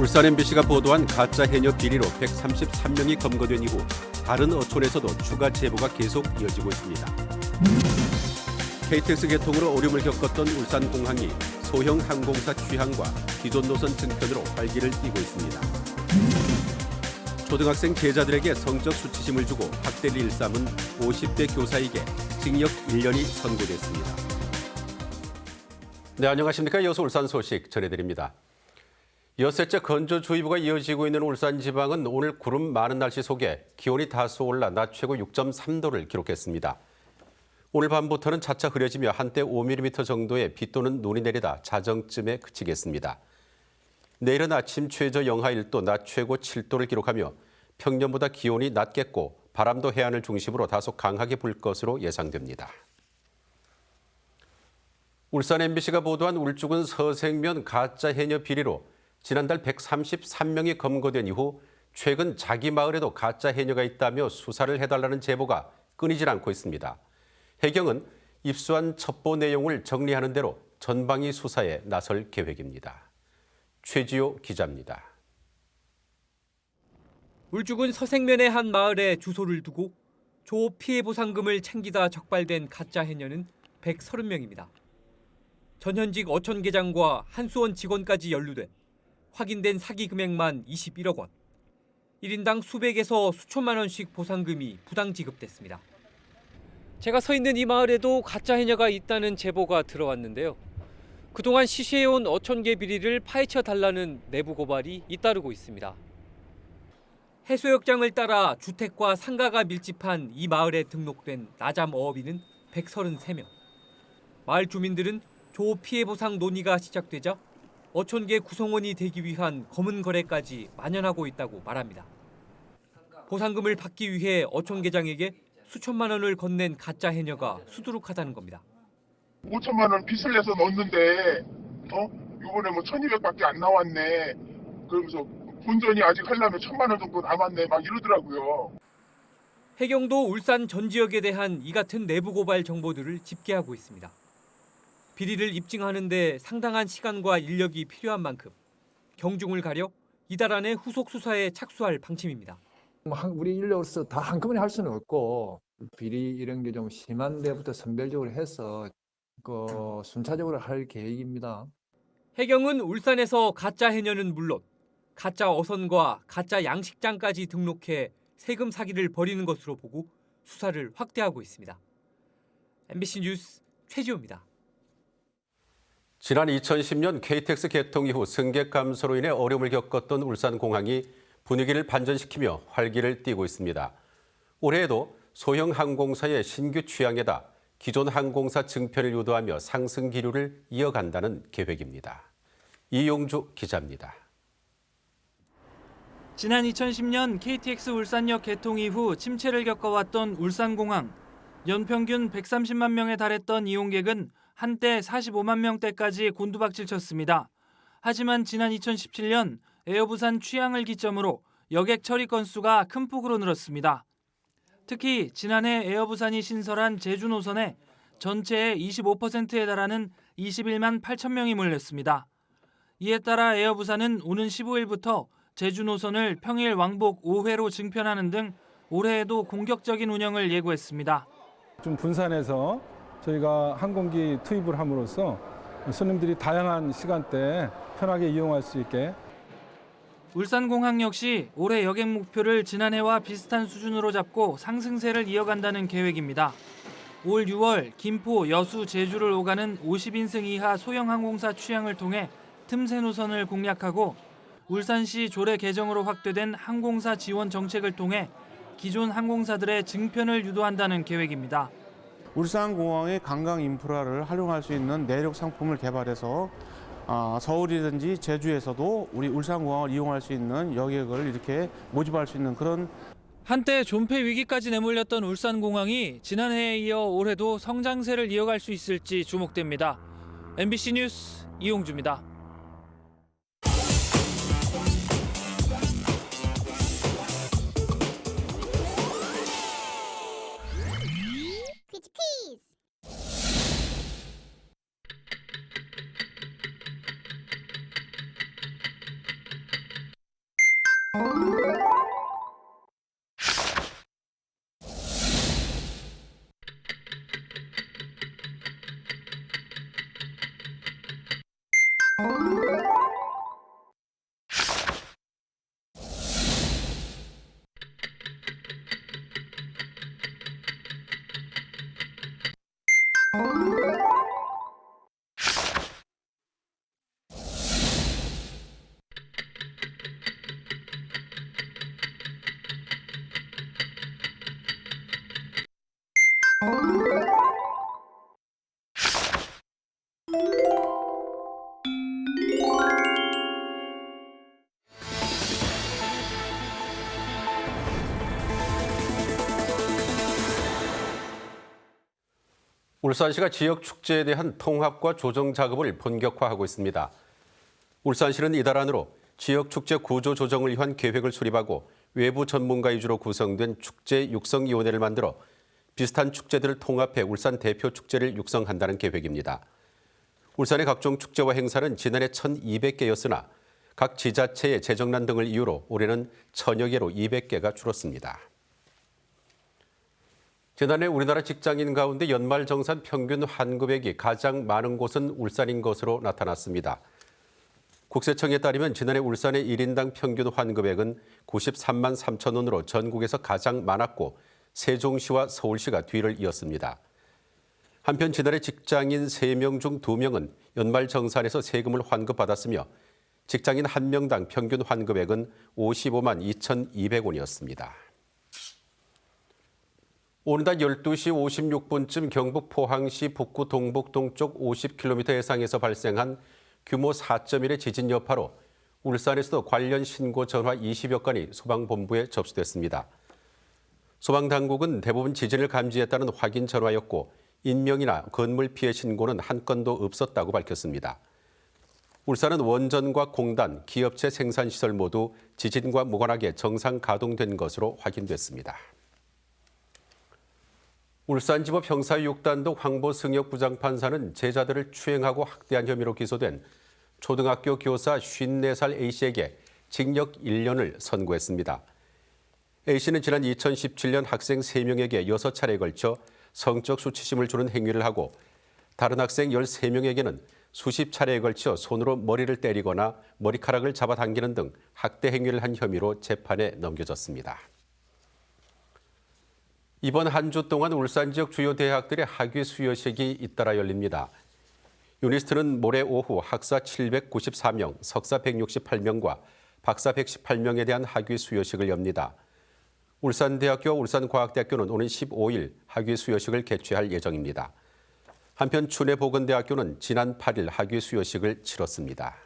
울산 MBC가 보도한 가짜 해녀 비리로 133명이 검거된 이후 다른 어촌에서도 추가 제보가 계속 이어지고 있습니다. KTX 개통으로 어려움을 겪었던 울산 공항이 소형 항공사 취향과 기존 노선 증편으로 활기를 띠고 있습니다. 초등학생 제자들에게 성적 수치심을 주고 학대를 일삼은 50대 교사에게 징역 1년이 선고됐습니다. 네, 안녕하십니까. 이어서 울산 소식 전해드립니다. 여섯째 건조주의보가 이어지고 있는 울산 지방은 오늘 구름 많은 날씨 속에 기온이 다소 올라 낮 최고 6.3도를 기록했습니다. 오늘 밤부터는 차차 흐려지며 한때 5mm 정도의 비 또는 눈이 내리다 자정쯤에 그치겠습니다. 내일은 아침 최저 영하 1도, 낮 최고 7도를 기록하며 평년보다 기온이 낮겠고 바람도 해안을 중심으로 다소 강하게 불 것으로 예상됩니다. 울산 MBC가 보도한 울주군 서생면 가짜 해녀 비리로 지난달 133명이 검거된 이후 최근 자기 마을에도 가짜 해녀가 있다며 수사를 해달라는 제보가 끊이질 않고 있습니다. 해경은 입수한 첩보 내용을 정리하는 대로 전방위 수사에 나설 계획입니다. 최지호 기자입니다. 울주군 서생면의 한 마을에 주소를 두고 조 피해 보상금을 챙기다 적발된 가짜 해녀는 130명입니다. 전현직 어촌계장과 한수원 직원까지 연루돼 확인된 사기 금액만 21억 원. 1인당 수백에서 수천만 원씩 보상금이 부당 지급됐습니다. 제가 서 있는 이 마을에도 가짜 해녀가 있다는 제보가 들어왔는데요. 그동안 시시해온 어촌계 비리를 파헤쳐 달라는 내부 고발이 잇따르고 있습니다. 해수욕장을 따라 주택과 상가가 밀집한 이 마을에 등록된 나잠 어업인은 133명. 마을 주민들은 조 피해 보상 논의가 시작되자 어촌계 구성원이 되기 위한 검은 거래까지 만연하고 있다고 말합니다. 보상금을 받기 위해 어촌계장에게 수천만 원을 건넨 가짜 해녀가 수두룩하다는 겁니다. 5천만 원 빚을 내서 넣었는데 어 이번에 뭐 1,200밖에 안 나왔네. 그러면서 본전이 아직 하려면 천만 원 정도 남았네 막 이러더라고요. 해경도 울산 전 지역에 대한 이 같은 내부 고발 정보들을 집계하고 있습니다. 비리를 입증하는데 상당한 시간과 인력이 필요한 만큼 경중을 가려 이달 안에 후속 수사에 착수할 방침입니다. 뭐 한- 우리 인력으로서 다 한꺼번에 할 수는 없고 비리 이런 게 좀 심한 데부터 선별적으로 해서 그 순차적으로 할 계획입니다. 해경은 울산에서 가짜 해녀는 물론 가짜 어선과 가짜 양식장까지 등록해 세금 사기를 벌이는 것으로 보고 수사를 확대하고 있습니다. MBC 뉴스 최지호입니다. 지난 2010년 KTX 개통 이후 승객 감소로 인해 어려움을 겪었던 울산공항이 분위기를 반전시키며 활기를 띠고 있습니다. 올해에도 소형 항공사의 신규 취향에다 기존 항공사 증편을 유도하며 상승 기류를 이어간다는 계획입니다. 이용주 기자입니다. 지난 2010년 KTX 울산역 개통 이후 침체를 겪어왔던 울산공항. 연평균 130만 명에 달했던 이용객은 한때 45만 명대까지 곤두박질 쳤습니다. 하지만 지난 2017년 에어부산 취항을 기점으로 여객 처리 건수가 큰 폭으로 늘었습니다. 특히 지난해 에어부산이 신설한 제주 노선에 전체의 25%에 달하는 21만 8천 명이 몰렸습니다. 이에 따라 에어부산은 오는 15일부터 제주 노선을 평일 왕복 5회로 증편하는 등 올해에도 공격적인 운영을 예고했습니다. 좀 분산해서 저희가 항공기 투입을 함으로써 손님들이 다양한 시간대에 편하게 이용할 수 있게 울산공항 역시 올해 여객 목표를 지난해와 비슷한 수준으로 잡고 상승세를 이어간다는 계획입니다. 올 6월 김포, 여수, 제주를 오가는 50인승 이하 소형 항공사 취향을 통해 틈새 노선을 공략하고 울산시 조례 개정으로 확대된 항공사 지원 정책을 통해 기존 항공사들의 증편을 유도한다는 계획입니다. 울산공항의 관광 인프라를 활용할 수 있는 내륙 상품을 개발해서 아, 서울이든지 제주에서도 우리 울산공항을 이용할 수 있는 여객을 이렇게 모집할 수 있는 그런 한때 존폐 위기까지 내몰렸던 울산공항이 지난해에 이어 올해도 성장세를 이어갈 수 있을지 주목됩니다. MBC 뉴스 이용주입니다. Oh. 울산시가 지역 축제에 대한 통합과 조정 작업을 본격화하고 있습니다. 울산시는 이달 안으로 지역 축제 구조 조정을 위한 계획을 수립하고 외부 전문가 위주로 구성된 축제 육성위원회를 만들어 비슷한 축제들을 통합해 울산 대표 축제를 육성한다는 계획입니다. 울산의 각종 축제와 행사는 지난해 1,200개였으나 각 지자체의 재정난 등을 이유로 올해는 천여 개로 200개가 줄었습니다. 지난해 우리나라 직장인 가운데 연말 정산 평균 환급액이 가장 많은 곳은 울산인 것으로 나타났습니다. 국세청에 따르면 지난해 울산의 1인당 평균 환급액은 93만 3천 원으로 전국에서 가장 많았고 세종시와 서울시가 뒤를 이었습니다. 한편 지난해 직장인 3명 중 2명은 연말 정산에서 세금을 환급받았으며 직장인 1명당 평균 환급액은 55만 2,200원이었습니다. 오늘 낮 12시 56분쯤 경북 포항시 북구 동북 동쪽 50km 해상에서 발생한 규모 4.1의 지진 여파로 울산에서도 관련 신고 전화 20여 건이 소방본부에 접수됐습니다. 소방당국은 대부분 지진을 감지했다는 확인 전화였고 인명이나 건물 피해 신고는 한 건도 없었다고 밝혔습니다. 울산은 원전과 공단, 기업체 생산시설 모두 지진과 무관하게 정상 가동된 것으로 확인됐습니다. 울산지법 형사 6단독 황보승혁 부장판사는 제자들을 추행하고 학대한 혐의로 기소된 초등학교 교사 54살 A씨에게 징역 1년을 선고했습니다. A씨는 지난 2017년 학생 3명에게 6차례에 걸쳐 성적 수치심을 주는 행위를 하고 다른 학생 13명에게는 수십 차례에 걸쳐 손으로 머리를 때리거나 머리카락을 잡아당기는 등 학대 행위를 한 혐의로 재판에 넘겨졌습니다. 이번 한 주 동안 울산 지역 주요 대학들의 학위 수여식이 잇따라 열립니다. 유니스트는 모레 오후 학사 794명, 석사 168명과 박사 118명에 대한 학위 수여식을 엽니다. 울산대학교와 울산과학대학교는 오는 15일 학위 수여식을 개최할 예정입니다. 한편 춘해보건대학교는 지난 8일 학위 수여식을 치렀습니다.